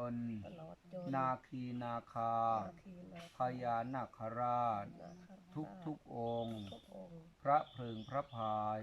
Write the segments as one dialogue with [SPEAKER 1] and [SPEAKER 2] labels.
[SPEAKER 1] ตน
[SPEAKER 2] ตลอดจน
[SPEAKER 1] นาคีนาคา
[SPEAKER 2] นาคีนา
[SPEAKER 1] พญานาคราช
[SPEAKER 2] นาคราช
[SPEAKER 1] ทุกทุกๆองค์
[SPEAKER 2] ทุกองค์
[SPEAKER 1] พระเพลิงพระพาย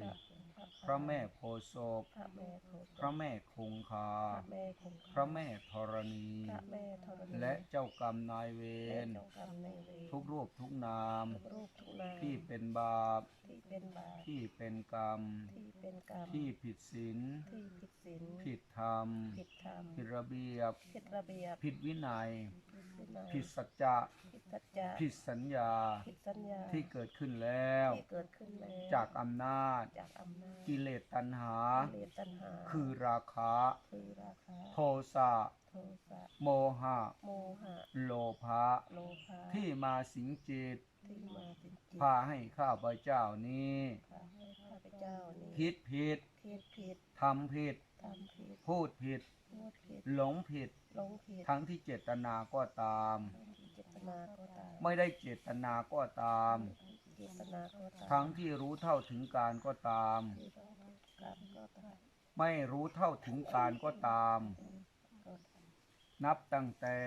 [SPEAKER 2] พระ
[SPEAKER 1] พระแม่โพธิ์ศพ
[SPEAKER 2] พระแม่โพธิ์
[SPEAKER 1] พระแม่คงคา
[SPEAKER 2] พระแม่คงคา
[SPEAKER 1] พระแม่ธรณี
[SPEAKER 2] พระแม่ธรณี
[SPEAKER 1] และเจ้ากรรมนายเว
[SPEAKER 2] และ
[SPEAKER 1] ร
[SPEAKER 2] เจ้ากรรมนายเวร
[SPEAKER 1] ทุกรูปทุกนาม
[SPEAKER 2] ทุกรูปทุกนาม
[SPEAKER 1] ที่เป็นบาป
[SPEAKER 2] ที่เป็นบาป
[SPEAKER 1] ที่เป็นกรรม
[SPEAKER 2] ที่เป็นกรรม
[SPEAKER 1] ที่ผิดศีล
[SPEAKER 2] ที่ผิดศีล
[SPEAKER 1] ผิดธรรม
[SPEAKER 2] ผิดธรรม
[SPEAKER 1] ผิดระเบียบ
[SPEAKER 2] ผิดระเบียบ
[SPEAKER 1] ผิดวินัย
[SPEAKER 2] ผิดวินัย
[SPEAKER 1] ผิดสัจจะ
[SPEAKER 2] ผิดสัจจะ
[SPEAKER 1] ผิดสัญญา
[SPEAKER 2] ผิดสัญญา
[SPEAKER 1] ที่เกิดขึ้นแล้ว
[SPEAKER 2] ที่เกิดขึ้นแล้ว
[SPEAKER 1] จากอำนาจ
[SPEAKER 2] จากอำนาจ
[SPEAKER 1] กิเลสตัณหา
[SPEAKER 2] กิเลสตัณหา
[SPEAKER 1] คือราคะ
[SPEAKER 2] คือราคะ
[SPEAKER 1] โทสะ
[SPEAKER 2] โทสะ
[SPEAKER 1] โมหะ
[SPEAKER 2] โมหะ
[SPEAKER 1] โลภะ
[SPEAKER 2] โลภะ
[SPEAKER 1] ที่มาสิงจิต
[SPEAKER 2] ที่มาเป็นจิต
[SPEAKER 1] พาให้ข้าพเจ้านี้
[SPEAKER 2] พาให้ข้าพเจ้านี้
[SPEAKER 1] คิดผิด
[SPEAKER 2] คิดผิด
[SPEAKER 1] ทำผิด
[SPEAKER 2] ทำผิด
[SPEAKER 1] พูดผิด
[SPEAKER 2] พูดผิด
[SPEAKER 1] หลงผิด
[SPEAKER 2] หลงผิด
[SPEAKER 1] ทั้งที่เจตนาก็ตาม
[SPEAKER 2] ที่เจตนาก็ตาม
[SPEAKER 1] ไม่ได้เจตนาก็ตาม
[SPEAKER 2] เจตนาก็ตาม
[SPEAKER 1] ทั้งที่รู้เท่าถึงการก็ตาม
[SPEAKER 2] ที่เรากรรมก็ตาม
[SPEAKER 1] ไม่รู้เท่าถึงการก็ตาม
[SPEAKER 2] ก็
[SPEAKER 1] นับตั้งแต่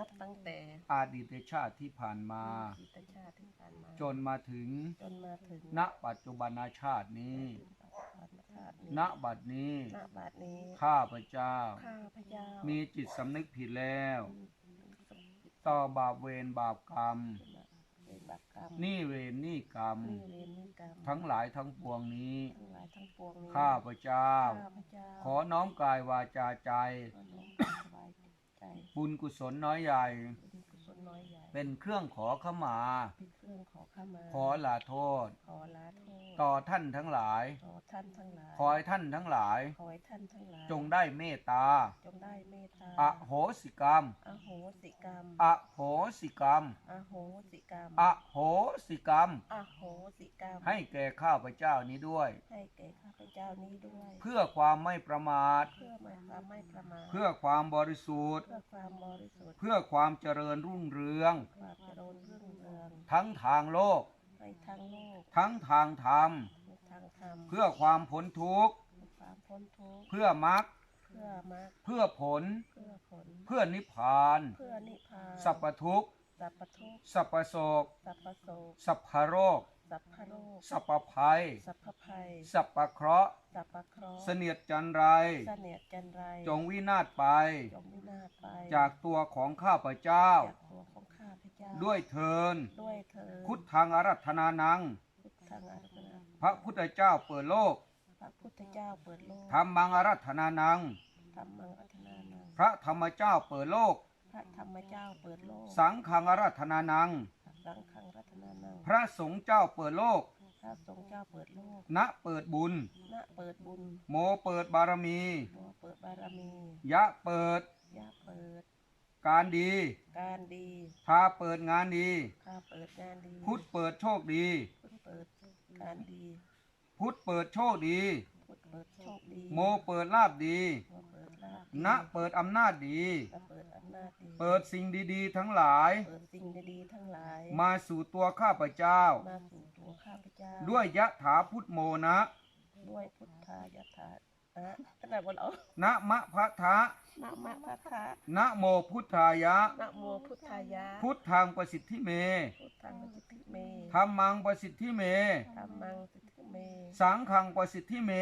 [SPEAKER 2] นับตั้งแต่
[SPEAKER 1] อดีตชาติที่ผ่านมา
[SPEAKER 2] จิตชาติที่ผ่านมา
[SPEAKER 1] จนมาถึง
[SPEAKER 2] จนมาถึง
[SPEAKER 1] ณปัจจุบันชาตินี้
[SPEAKER 2] ปัจจุบันชาตินี้
[SPEAKER 1] ณบัดนี้
[SPEAKER 2] ณบัดนี้
[SPEAKER 1] ข้าพเจ้า
[SPEAKER 2] ข้าพเจ้า
[SPEAKER 1] มีจิตสำนึกผิดแล้ว
[SPEAKER 2] มี
[SPEAKER 1] ต่อบาปเวรบาปกรรม
[SPEAKER 2] เป็น บาปกรรม
[SPEAKER 1] นี่เวรนี่กรรม
[SPEAKER 2] นี่เวรนี่กรรม
[SPEAKER 1] ทั้งหลายทั้งปวงนี้
[SPEAKER 2] ทั้งหลายทั้งปวงนี้
[SPEAKER 1] ข้าพเจ้า
[SPEAKER 2] ข้าพเจ้า
[SPEAKER 1] ขอน้อมกายวาจาใจ
[SPEAKER 2] ขอน้อมกราบถวายใจ
[SPEAKER 1] บุญกุศลน้อยใหญ่
[SPEAKER 2] บุญกุศลน้อยใหญ่
[SPEAKER 1] เป็นเครื่องขอขมา
[SPEAKER 2] เป็นเครื่องขอขมา
[SPEAKER 1] ขอลาโทษ
[SPEAKER 2] ขอลาโทษ
[SPEAKER 1] ต่อท่านทั้งหลาย
[SPEAKER 2] ต่อท่านทั้งหลาย
[SPEAKER 1] ขอให้ท่านทั้งหลาย
[SPEAKER 2] ขอให้ท่านทั้งหลาย
[SPEAKER 1] จงได้เมตตา
[SPEAKER 2] จงได้เมตตา
[SPEAKER 1] อโหสิกรรม
[SPEAKER 2] อโหสิกรรม
[SPEAKER 1] อโหสิกรรม
[SPEAKER 2] อโหสิกรรม
[SPEAKER 1] อโหสิกรรม
[SPEAKER 2] อโหสิกรรม
[SPEAKER 1] ให้แก่ข้าพเจ้านี้ด้วย
[SPEAKER 2] ให้แก่ข้าพเจ้านี้ด้วย
[SPEAKER 1] เพื่อความไม่ประมาท
[SPEAKER 2] เพื่อไม่ความไม่ประมาท
[SPEAKER 1] เพื่อความบริสุทธิ์
[SPEAKER 2] เพื่อความบริสุทธิ์
[SPEAKER 1] เพื่อความเจริญรุ่งเรือง
[SPEAKER 2] ความเจริญรุ่งเรือง
[SPEAKER 1] ทั้งทางโลก
[SPEAKER 2] ให้ทั้งโลก
[SPEAKER 1] ทั้งทางธรรม
[SPEAKER 2] ทางธรรม
[SPEAKER 1] เพื่อความพ้นทุกข์
[SPEAKER 2] เพื่อความพ้นทุกข์
[SPEAKER 1] เพื่อมรรค
[SPEAKER 2] เพื่อมรรค
[SPEAKER 1] เพื่อผล
[SPEAKER 2] เพื่อผล
[SPEAKER 1] เพื่อนิพพาน
[SPEAKER 2] เพื่อนิพพาน
[SPEAKER 1] สัพพทุกข์
[SPEAKER 2] สัพพทุกข์
[SPEAKER 1] สัพพโศก
[SPEAKER 2] สัพพโศก
[SPEAKER 1] สัพพโรค
[SPEAKER 2] สัพพโรค
[SPEAKER 1] สัพพภัย
[SPEAKER 2] สัพพภัย
[SPEAKER 1] สัพพเคราะห์
[SPEAKER 2] สัพพเคราะห์
[SPEAKER 1] เสนียดจันไร
[SPEAKER 2] เสนียดจันไร
[SPEAKER 1] จงวินาศไป
[SPEAKER 2] จงวินาศไป
[SPEAKER 1] จากตัวของข้าพเจ้า
[SPEAKER 2] จากตัวของข้าพเจ้า
[SPEAKER 1] ด้วยเทิน
[SPEAKER 2] ด้วยเธอ
[SPEAKER 1] พุทธังอารัธนานัง
[SPEAKER 2] พุทธังอารัธนา
[SPEAKER 1] พระพุทธเจ้าเปิดโลก
[SPEAKER 2] พระพุทธเจ้าเปิดโลก
[SPEAKER 1] ธรรมังอารัธนานัง
[SPEAKER 2] ธรรมังอัธนานัง
[SPEAKER 1] พระธรรมเจ้าเปิดโลก
[SPEAKER 2] พระธรรมเจ้าเปิดโลก
[SPEAKER 1] สังฆังอารัธนานัง
[SPEAKER 2] สังฆังรัตนานัง
[SPEAKER 1] พระสงฆ์เจ้าเปิดโลก
[SPEAKER 2] พระสงฆ์เจ้าเปิดโลก
[SPEAKER 1] ณเปิดบุญ
[SPEAKER 2] ณเปิดบุญ
[SPEAKER 1] โมเปิดบารมี
[SPEAKER 2] โมเปิดบารมี
[SPEAKER 1] ยะเปิด
[SPEAKER 2] ยะเปิด
[SPEAKER 1] การดี
[SPEAKER 2] การดี
[SPEAKER 1] พาเปิดงานดี
[SPEAKER 2] ข้าเปิดงานดี
[SPEAKER 1] พุทธเปิดโชคดี
[SPEAKER 2] พุทธเปิดการดี
[SPEAKER 1] พุทธเปิดโชคดี
[SPEAKER 2] พุทธเปิดโชคดี
[SPEAKER 1] โมเปิดลาบดี
[SPEAKER 2] โมเปิดลาภ
[SPEAKER 1] ณเปิดอำนาจดี
[SPEAKER 2] ณเปิดอำนาจดี
[SPEAKER 1] เปิดสิ่งดีๆ ทั้งหลาย
[SPEAKER 2] เปิดสิ่งดีๆทั้งหลาย
[SPEAKER 1] มาสู่ตัวข้าพเจ้า
[SPEAKER 2] มาสู่ตัวข้าพเจ้า
[SPEAKER 1] ด้วยยะถาพุทธโมนะ
[SPEAKER 2] ด้วยพุทธายะถาอะขนาดบนเอา
[SPEAKER 1] นะมะพะทะ
[SPEAKER 2] นะมะพะทะ
[SPEAKER 1] นะโมพุทธายะ
[SPEAKER 2] นะโมพุทธายะ
[SPEAKER 1] พุทธังประสิทธิเม
[SPEAKER 2] พุทธังสิทธิเม
[SPEAKER 1] ธรรมังประสิทธิเม
[SPEAKER 2] ธรรมังสิทธิเม
[SPEAKER 1] สังฆังประสิทธิเม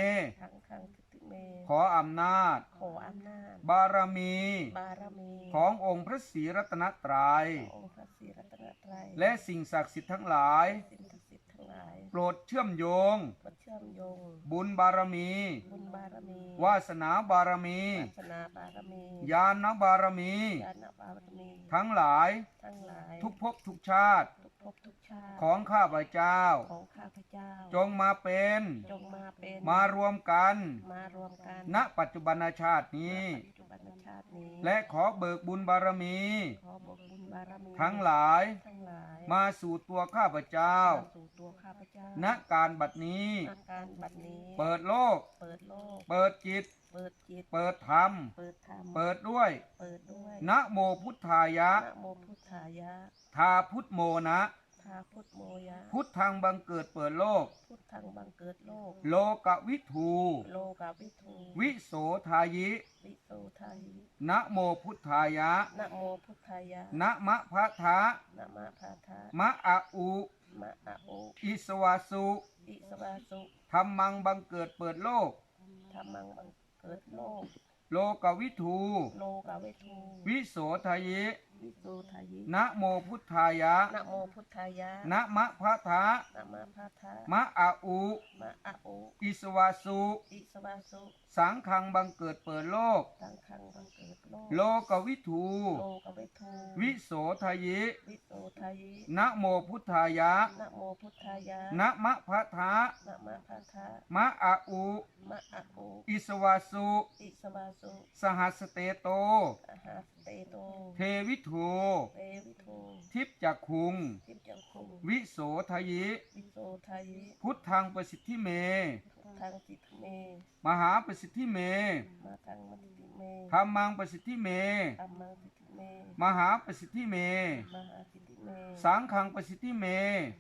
[SPEAKER 2] ทังขังสิทธิเม
[SPEAKER 1] ขออำนาจ
[SPEAKER 2] ขออำนาจ
[SPEAKER 1] บารมี
[SPEAKER 2] บารมี
[SPEAKER 1] ขององค์พระศรีรัตนตรัย
[SPEAKER 2] ขององค์พระศรีรัตนตรัย
[SPEAKER 1] และสิ่งศักดิ์สิทธิ์ทั้งหลาย
[SPEAKER 2] หลาย
[SPEAKER 1] โปรดเชื่อมโยง
[SPEAKER 2] มาเชื่อมโยง
[SPEAKER 1] บุญบารมี
[SPEAKER 2] บุญบารมี
[SPEAKER 1] วาสนาบารมี
[SPEAKER 2] วาสนาบารมี
[SPEAKER 1] ญาณบารมี
[SPEAKER 2] ญาณบารมี
[SPEAKER 1] ทั้งหลาย
[SPEAKER 2] ทั้งหลาย
[SPEAKER 1] ทุกภพทุกชาติ
[SPEAKER 2] ทุกภพทุกชาติ
[SPEAKER 1] ของข้าพเจ้า
[SPEAKER 2] ของข้าพเจ้า
[SPEAKER 1] จงมาเป็น
[SPEAKER 2] จงมาเป็น
[SPEAKER 1] มารวมกัน
[SPEAKER 2] มารวมกัน
[SPEAKER 1] ณปัจจุบันชาตินี้
[SPEAKER 2] ปัจจุ บันชาตินี้
[SPEAKER 1] และขอเบิกบุญบารมี
[SPEAKER 2] ขอบอกบุญบารมี
[SPEAKER 1] ทั้งหลาย
[SPEAKER 2] ทั้งหลาย
[SPEAKER 1] มาสู่ตัวข้าพเจ้า
[SPEAKER 2] มาสู่ตัวข้าพเจ้า
[SPEAKER 1] ณการบัดนี้
[SPEAKER 2] ณการบัดนี้
[SPEAKER 1] เปิดโลก
[SPEAKER 2] เปิดโลก
[SPEAKER 1] เปิดจิต
[SPEAKER 2] เปิดจิต
[SPEAKER 1] เปิดธรรม
[SPEAKER 2] เปิดธรรม
[SPEAKER 1] เปิดด้วย
[SPEAKER 2] เปิดด้วย
[SPEAKER 1] นะโมพุทธายะ
[SPEAKER 2] นะโมพุทธายะ
[SPEAKER 1] ทาพุทธโมนะ
[SPEAKER 2] ททาพุทธโมยะ
[SPEAKER 1] พุทธังบังเกิดเปิดโลก
[SPEAKER 2] พุทธังบังเกิดโลก
[SPEAKER 1] โลกวิทู
[SPEAKER 2] โลกาวิทู
[SPEAKER 1] วิโสทายิ
[SPEAKER 2] วิโสทายิ
[SPEAKER 1] นะโมพุทธายะ
[SPEAKER 2] นะโมพุทธายะ
[SPEAKER 1] นะมะพะทะ
[SPEAKER 2] นะมะพาทะ
[SPEAKER 1] มะอะอุ
[SPEAKER 2] มะอะโอ
[SPEAKER 1] อิสวาสุ
[SPEAKER 2] อิสวาสุ
[SPEAKER 1] ธรรมังบังเกิดเปิดโลก
[SPEAKER 2] ธรรมังบังเกิดโลก
[SPEAKER 1] โลกวิทู
[SPEAKER 2] โลกาวิทู
[SPEAKER 1] วิโสทายิ
[SPEAKER 2] วิโสทายิ
[SPEAKER 1] นะโมพุทธายะ
[SPEAKER 2] นะโมพุทธายะ
[SPEAKER 1] นะมะพะทะ
[SPEAKER 2] นะมะพาทะ
[SPEAKER 1] มะอะอุ
[SPEAKER 2] มะอะโอ
[SPEAKER 1] อิสวาสุ
[SPEAKER 2] อิสวาสุ
[SPEAKER 1] สังขังบังเกิดเปิดโลก
[SPEAKER 2] ตังคังบังเกิดโลก
[SPEAKER 1] โลกวิทู
[SPEAKER 2] โลกาวิทู
[SPEAKER 1] วิโสทายิ
[SPEAKER 2] วิโสทายิ
[SPEAKER 1] นะโมพุทธายะ
[SPEAKER 2] นะโมพุทธายะ
[SPEAKER 1] นะมะพะทะ
[SPEAKER 2] นะมะพาทะ
[SPEAKER 1] มะอะอุ
[SPEAKER 2] มะอะโอ
[SPEAKER 1] อิสวาสุ
[SPEAKER 2] อิสวาสุ
[SPEAKER 1] สหัสเตโต
[SPEAKER 2] อาหาสเตโต
[SPEAKER 1] เทวิทู
[SPEAKER 2] เตวิทู
[SPEAKER 1] ทิพจักคุง
[SPEAKER 2] ทิพจังคุง
[SPEAKER 1] วิโสทายิ
[SPEAKER 2] วิโสทายิ
[SPEAKER 1] พุทธังประสิทธิเม
[SPEAKER 2] พุทธังสิทธิเม
[SPEAKER 1] มหาประสิทธิเม
[SPEAKER 2] มาทังมัติติเม
[SPEAKER 1] ธรรมังประสิทธิเม
[SPEAKER 2] อัมมังสิทธิเม
[SPEAKER 1] มหาประสิทธิเม
[SPEAKER 2] มหาสิทธิเม
[SPEAKER 1] สังขังประสิทธิเม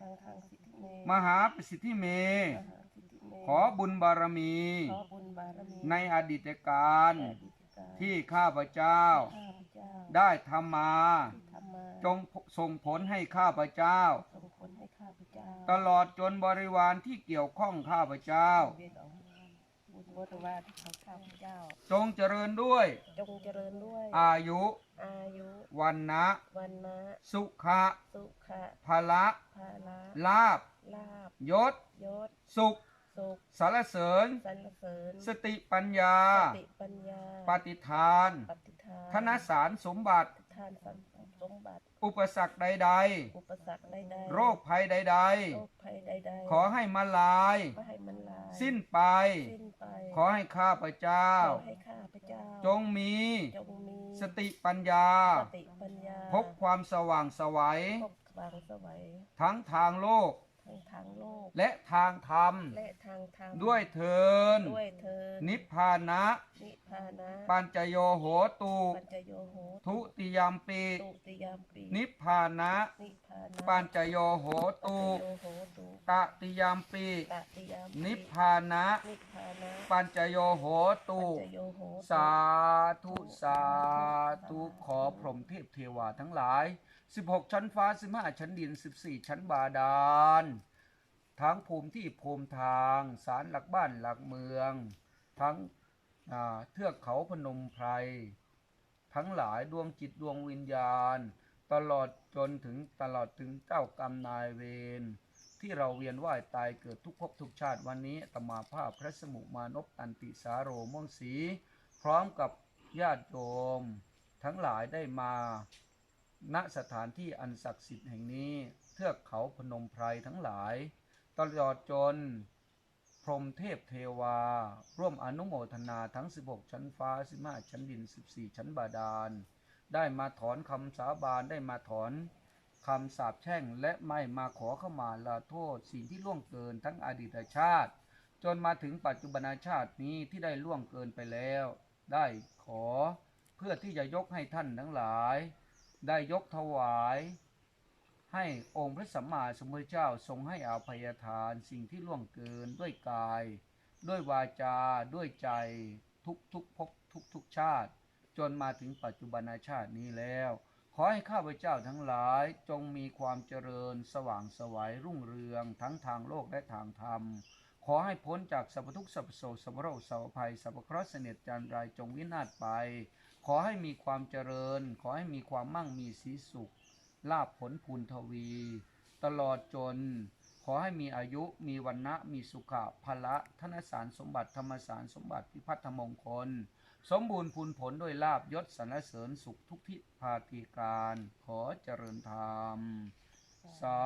[SPEAKER 2] สังฆังสิทธิเม
[SPEAKER 1] มหาประสิทธิเม
[SPEAKER 2] มหาสิทธิเม
[SPEAKER 1] ขอบุญบารมี
[SPEAKER 2] ขอบุญบารมี
[SPEAKER 1] ในอดีตการ
[SPEAKER 2] อดีตการ
[SPEAKER 1] ที่ข้าพเจ้า
[SPEAKER 2] ข้าพเจ้า
[SPEAKER 1] ได้ทำมา
[SPEAKER 2] ที่ทำมา
[SPEAKER 1] จงส่งผลให้ข้าพเจ้า
[SPEAKER 2] ส่งผลให้ข้าพเจ้า
[SPEAKER 1] ตลอดจนบริวารที่เกี่ยวข้องข้าพเจ้า
[SPEAKER 2] เวียนออกมาบุญบริวารที่เขาข้าพเจ้า
[SPEAKER 1] จงเจริญด้วย
[SPEAKER 2] จงเจริญด้วย
[SPEAKER 1] อายุ
[SPEAKER 2] อายุ
[SPEAKER 1] วันนะ
[SPEAKER 2] วันนะ
[SPEAKER 1] สุขะ
[SPEAKER 2] สุขะ
[SPEAKER 1] ภละ
[SPEAKER 2] ภาละ
[SPEAKER 1] ลาบ
[SPEAKER 2] ลาบ
[SPEAKER 1] ยศ
[SPEAKER 2] ยศ
[SPEAKER 1] สุข
[SPEAKER 2] สุข
[SPEAKER 1] สารเสริญ
[SPEAKER 2] สรรเสริญ
[SPEAKER 1] สติปัญญา
[SPEAKER 2] สติปัญญา
[SPEAKER 1] ปฏิทาน
[SPEAKER 2] ปฏิทาน
[SPEAKER 1] ธนสารสมบัติ
[SPEAKER 2] ทานสัมสมบัติ
[SPEAKER 1] อุปสรรคใด
[SPEAKER 2] อุปสรรคใด
[SPEAKER 1] ๆ
[SPEAKER 2] ๆ
[SPEAKER 1] โรคภัยใด
[SPEAKER 2] โรคภัยใด
[SPEAKER 1] ๆ
[SPEAKER 2] ๆ
[SPEAKER 1] ขอให้มาลาย
[SPEAKER 2] ก็ให้มันลาย
[SPEAKER 1] สิ้นไป
[SPEAKER 2] สิ้นไป
[SPEAKER 1] ขอให้ข้าพเจ้า
[SPEAKER 2] ขอให้ข้าพเจ้า
[SPEAKER 1] จงมี
[SPEAKER 2] จงมี
[SPEAKER 1] สติปัญญา
[SPEAKER 2] สติปัญญา
[SPEAKER 1] พบความสว่างไสวัย
[SPEAKER 2] พบควางสวัย
[SPEAKER 1] ทั้งทางโลก
[SPEAKER 2] ทั้งทางโลก
[SPEAKER 1] และทางธรรม
[SPEAKER 2] และทางธรรม
[SPEAKER 1] ด้วยเทิน
[SPEAKER 2] ด้วยเธอญ
[SPEAKER 1] นิพพานะ
[SPEAKER 2] นิพพานะ
[SPEAKER 1] ปัญจโยโหตุ
[SPEAKER 2] ปัญจโยโห
[SPEAKER 1] ทุติยามปี
[SPEAKER 2] ตุติยามปี
[SPEAKER 1] นิพพานะ
[SPEAKER 2] นิพพานะ
[SPEAKER 1] ปัญจโยโห
[SPEAKER 2] ปัญ
[SPEAKER 1] ตุ
[SPEAKER 2] จโยโหตุ
[SPEAKER 1] ตติยามปี
[SPEAKER 2] ตติยามปี
[SPEAKER 1] นิพพานะ
[SPEAKER 2] นิพพานะ
[SPEAKER 1] ปัญจโยโหตุ
[SPEAKER 2] ปัญจโยโหตุ
[SPEAKER 1] สาธุสาธุขอพรหมเทพเทวาทั้งหลาย 16 ชั้นฟ้า 15 ชั้นดิน 14 ชั้นบาดาลทั้งภูมิที่ภูมิทางสารหลักบ้านหลักเมือง ทั้งเทือกเขาพนมไพร ทั้งหลายดวงจิตดวงวิญญาณ ตลอดจนถึงตลอดถึงเจ้ากรรมนายเวรที่เราเวียนว่ายตายเกิดทุกภพทุกชาติวันนี้ตมาภาพพระสมุมานพตันติสาโรม่วงศีพร้อมกับญาติโยม ทั้งหลายได้มา ณสถานที่อันศักดิ์สิทธิ์แห่งนี้เทือกเขาพนมไพรทั้งหลาย ตลอดจน พรมเทพเทวา ร่วมอนุโมทนาทั้ง 16 ชั้นฟ้า 15 ชั้นดิน 14 ชั้นบาดาล ได้มาถอนคำสาบานได้มาถอนคำสาปแช่งและไม่มาขอเข้ามาลาโทษ สิ่งที่ล่วงเกินทั้งอดีตชาติ จนมาถึงปัจจุบันชาตินี้ที่ได้ล่วงเกินไปแล้ว ได้ขอเพื่อที่จะยกให้ท่านทั้งหลาย ได้ยกถวาย ให้องค์พระสัมมาสัมพุทธเจ้าทรงให้อภัยทานสิ่งที่ล่วงเกินด้วยกาย ด้วยวาจา ด้วยใจทุกทุกภพทุกทุกชาติ จนมาถึงปัจจุบันชาตินี้แล้ว ขอให้ข้าพเจ้าทั้งหลายจงมีความเจริญสว่างสวัยรุ่งเรืองทั้งทางโลกและทางธรรมขอให้พ้นจากสรรพทุกสรรพโศกสรรพโรสรรพภัยสรรพเคราะห์เสน็จจันไรจงวินาศไป ขอให้มีความเจริญ ขอให้มีความมั่งมีสีสุข ลาบผลพูนทวี ตลอดจน ขอให้มีอายุ มีวันนะมีสุขะพละธนสารสมบัติธรรมสารสมบัติพิพัฒนมงคล สมบูรณ์พูนผลด้วยลาบยศสรรเสริญสุขทุกทิศพาธีการ ขอเจริญธรรมสา